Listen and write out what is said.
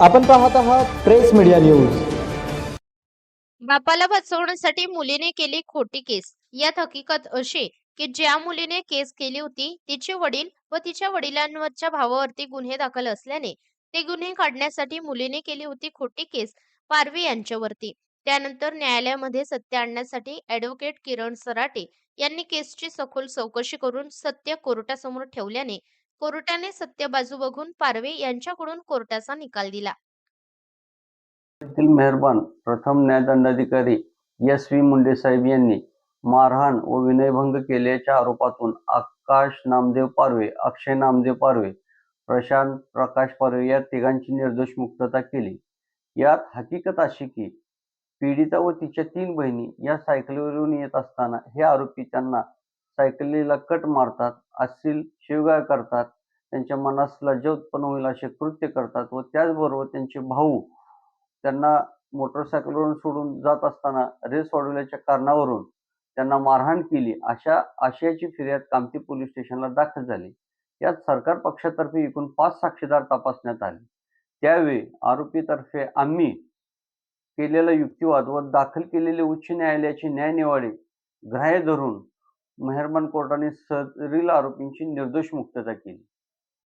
आपण पाहत आहात प्रेस मीडिया न्यूज. बापाला बसवण्यासाठी मुलीने केली खोटी केस. यात हकीकत अशी की ज्या मुलीने केस केली होती तिचे वडील व तिच्या वडिलांवरच्या भावावरती गुन्हे दाखल असल्याने ते गुन्हे काढण्यासाठी मुलीने केली होती खोटी केस पारवी यांच्यावरती. त्यानंतर न्यायालयामध्ये सत्य आणण्यासाठी ऍडव्होकेट किरण सराटे यांनी केसची सखोल चौकशी करून सत्य कोर्टासमोर ठेवल्याने कोर्टाने सत्य बाजू बघून पारवे यांच्याकडून कोर्टाचा निकाल दिला. मेहरबान प्रथम न्यायदंडाधिकारी एस व्ही मुंडे साहेब यांनी मारहाण व विनयभंग केल्याच्या आरोपातून आकाश नामदेव पारवे अक्षय नामदेव पारवे प्रशांत प्रकाश पारवे या तिघांची निर्दोष मुक्तता केली. यात हकीकत अशी की पीडिता व तिच्या तीन बहिणी या सायकलीवरून येत असताना हे आरोपी त्यांना सायकलीला कट मारतात असील शिवगाळ करतात त्यांच्या मनास लज्जा उत्पन्न होईल असे कृत्य करतात व त्याचबरोबर त्यांचे भाऊ त्यांना मोटरसायकलवरून सोडून जात असताना रेस वाढवल्याच्या कारणावरून त्यांना मारहाण केली. अशा आशयाची फिर्याद कामती पोलीस स्टेशनला दाखल झाली. यात सरकार पक्षातर्फे एकूण पाच साक्षीदार तपासण्यात आले. त्यावेळी आरोपीतर्फे आम्ही केलेला युक्तिवाद व दाखल केलेले उच्च न्यायालयाची न्यायनिवाडे ग्राह्य धरून मेहरबान कोर्टाने सदरील आरोपींची निर्दोष मुक्तता केली.